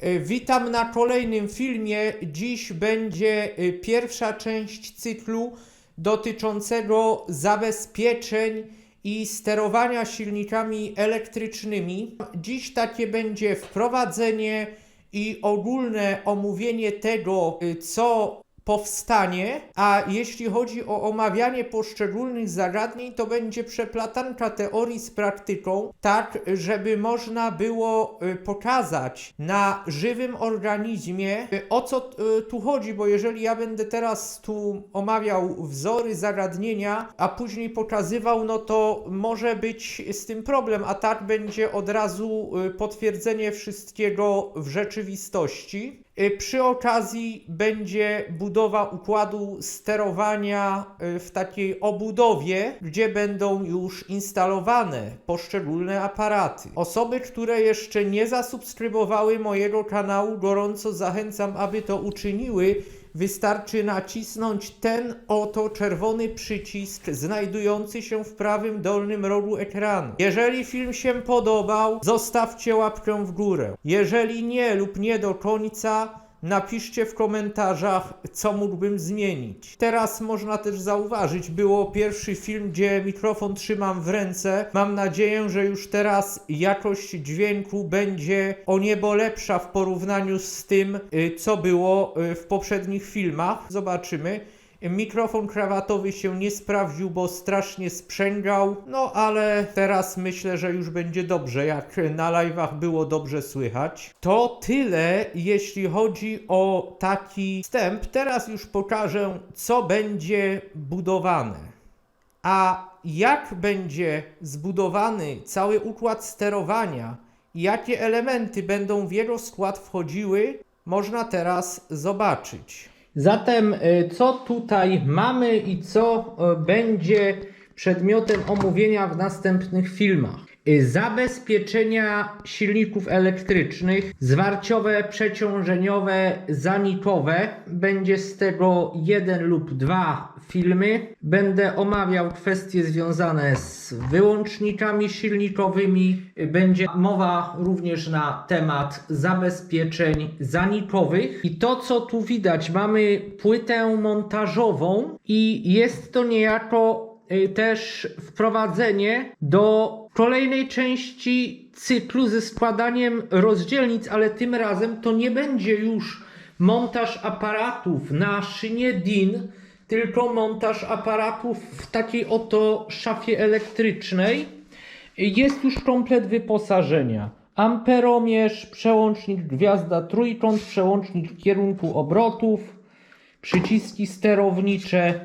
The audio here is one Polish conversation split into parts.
E, Witam na kolejnym filmie. Dziś będzie e, pierwsza część cyklu dotyczącego zabezpieczeń i sterowania silnikami elektrycznymi. Dziś takie będzie wprowadzenie i ogólne omówienie tego, e, co powstanie, a jeśli chodzi o omawianie poszczególnych zagadnień, to będzie przeplatanka teorii z praktyką, tak żeby można było y, pokazać na żywym organizmie, y, o co y, tu chodzi, bo jeżeli ja będę teraz tu omawiał wzory, zagadnienia, a później pokazywał, no to może być z tym problem, a tak będzie od razu potwierdzenie wszystkiego w rzeczywistości. Y, Przy okazji będzie budowa układu sterowania y, w takiej obudowie, gdzie będą już instalowane poszczególne aparaty. Osoby, które jeszcze nie zasubskrybowały mojego kanału, gorąco zachęcam, aby to uczyniły. Wystarczy nacisnąć ten oto czerwony przycisk znajdujący się w prawym dolnym rogu ekranu. Jeżeli film się podobał, zostawcie łapkę w górę. Jeżeli nie lub nie do końca, napiszcie w komentarzach, co mógłbym zmienić. Teraz można też zauważyć, było pierwszy film, gdzie mikrofon trzymam w ręce. Mam nadzieję, że już teraz jakość dźwięku będzie o niebo lepsza w porównaniu z tym, y, co było y, w poprzednich filmach. Zobaczymy. Mikrofon krawatowy się nie sprawdził, bo strasznie sprzęgał. No ale teraz myślę, że już będzie dobrze, jak na live'ach było dobrze słychać. To tyle, jeśli chodzi o taki wstęp. Teraz już pokażę, co będzie budowane. A jak będzie zbudowany cały układ sterowania jakie elementy będą w jego skład wchodziły, można teraz zobaczyć. Zatem, y, co tutaj mamy i co y, będzie przedmiotem omówienia w następnych filmach? Y, Zabezpieczenia silników elektrycznych, zwarciowe, przeciążeniowe, zanikowe. Będzie z tego jeden lub dwa filmy. Będę omawiał kwestie związane z wyłącznikami silnikowymi. Będzie mowa również na temat zabezpieczeń zanikowych. I to, co tu widać, mamy płytę montażową i jest to niejako też wprowadzenie do kolejnej części cyklu ze składaniem rozdzielnic, ale tym razem to nie będzie już montaż aparatów na szynie DIN, tylko montaż aparatów w takiej oto szafie elektrycznej. Jest już komplet wyposażenia. Amperomierz, przełącznik gwiazda trójkąt, przełącznik kierunku obrotów, przyciski sterownicze,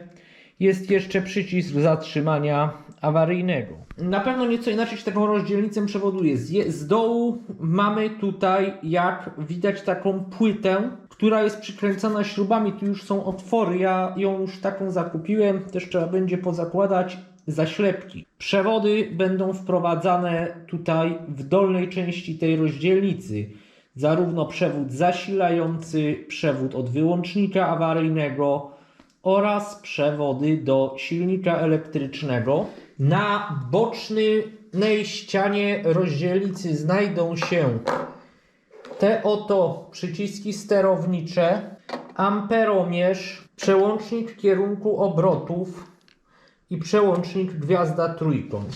jest jeszcze przycisk zatrzymania awaryjnego. Na pewno nieco inaczej się taką rozdzielnicę przewoduje. Z, z dołu mamy tutaj, jak widać, taką płytę, która jest przykręcona śrubami. Tu już są otwory. Ja ją już taką zakupiłem. Też trzeba będzie pozakładać zaślepki. Przewody będą wprowadzane tutaj w dolnej części tej rozdzielnicy. Zarówno przewód zasilający, przewód od wyłącznika awaryjnego, oraz przewody do silnika elektrycznego. Na bocznej ścianie rozdzielnicy znajdą się te oto przyciski sterownicze, amperomierz, przełącznik kierunku obrotów i przełącznik gwiazda trójkąt.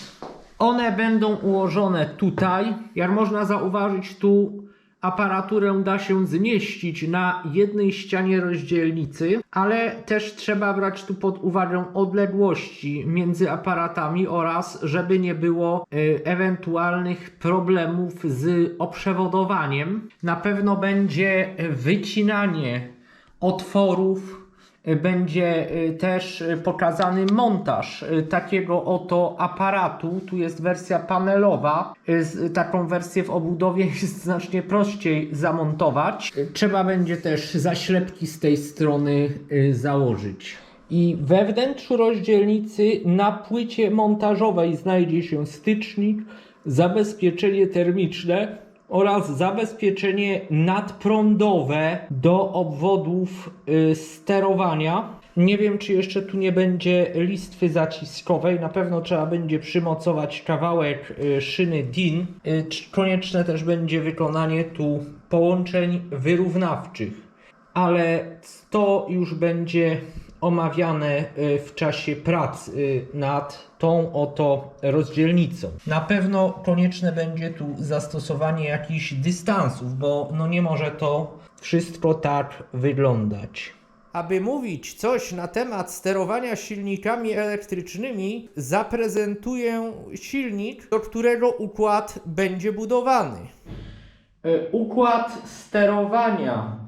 One będą ułożone tutaj. Jak można zauważyć, tu aparaturę da się zmieścić na jednej ścianie rozdzielnicy, ale też trzeba brać tu pod uwagę odległości między aparatami oraz żeby nie było y, ewentualnych problemów z oprzewodowaniem. Na pewno będzie wycinanie otworów będzie y, też y, pokazany montaż y, takiego oto aparatu. Tu jest wersja panelowa. Taką wersję w obudowie jest znacznie prościej zamontować. Trzeba będzie też zaślepki z tej strony założyć. I we wnętrzu rozdzielnicy na płycie montażowej znajdzie się stycznik, zabezpieczenie termiczne oraz zabezpieczenie nadprądowe do obwodów y, sterowania. Nie wiem, czy jeszcze tu nie będzie listwy zaciskowej. Na pewno trzeba będzie przymocować kawałek y, szyny DIN. Y, Konieczne też będzie wykonanie tu połączeń wyrównawczych, ale to już będzie omawiane y, w czasie prac y, nad tą oto rozdzielnicą. Na pewno konieczne będzie tu zastosowanie jakichś dystansów, bo no nie może to wszystko tak wyglądać. Aby mówić coś na temat sterowania silnikami elektrycznymi, zaprezentuję silnik, do którego układ będzie budowany. E, Układ sterowania,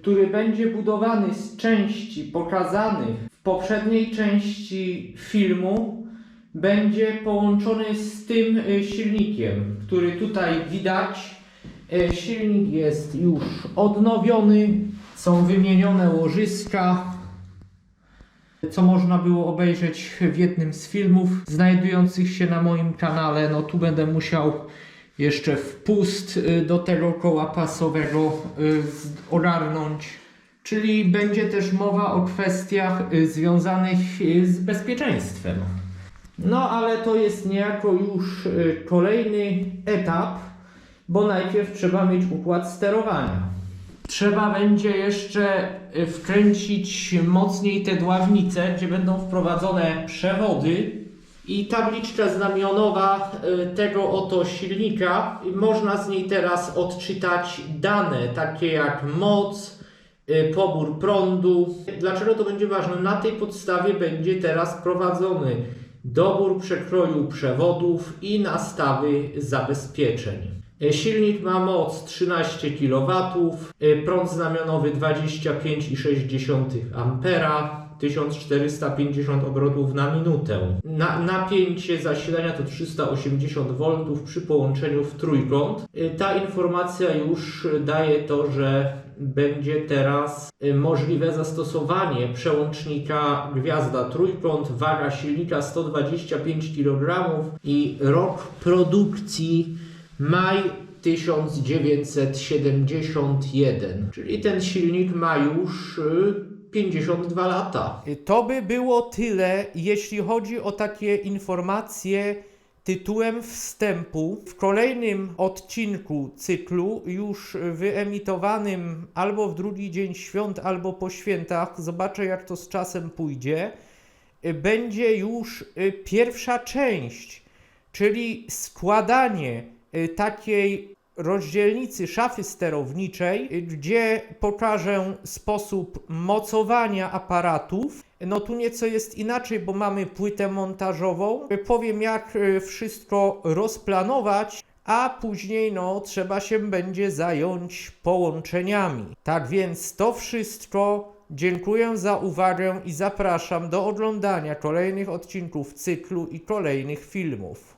który będzie budowany z części pokazanych w poprzedniej części filmu, będzie połączony z tym e, silnikiem, który tutaj widać. E, Silnik jest już odnowiony, są wymienione łożyska, co można było obejrzeć w jednym z filmów znajdujących się na moim kanale. No tu będę musiał jeszcze wpust y, do tego koła pasowego y, ogarnąć. Czyli będzie też mowa o kwestiach y, związanych z bezpieczeństwem. No ale to jest niejako już kolejny etap, bo najpierw trzeba mieć układ sterowania. Trzeba będzie jeszcze wkręcić mocniej te dławnice, gdzie będą wprowadzone przewody i tabliczka znamionowa y, tego oto silnika. Można z niej teraz odczytać dane takie jak moc, y, pobór prądu. Dlaczego to będzie ważne? Na tej podstawie będzie teraz prowadzony dobór przekroju przewodów i nastawy zabezpieczeń. E, Silnik ma moc 13 kW, prąd znamionowy 25,6 A, 1450 obrotów na minutę. Na, napięcie zasilania to 380 V przy połączeniu w trójkąt. E, Ta informacja już daje to, że będzie teraz e, możliwe zastosowanie przełącznika gwiazda trójkąt, waga silnika 125 kg i rok produkcji maj 1971, czyli ten silnik ma już y, 52 lata. To by było tyle, jeśli chodzi o takie informacje tytułem wstępu. W kolejnym odcinku cyklu, już wyemitowanym albo w drugi dzień świąt, albo po świętach, zobaczę jak to z czasem pójdzie, będzie już y, pierwsza część, czyli składanie y, takiej rozdzielnicy szafy sterowniczej, gdzie pokażę sposób mocowania aparatów. No tu nieco jest inaczej, bo mamy płytę montażową. Powiem jak y, wszystko rozplanować, a później no trzeba się będzie zająć połączeniami. Tak więc to wszystko. Dziękuję za uwagę i zapraszam do oglądania kolejnych odcinków cyklu i kolejnych filmów.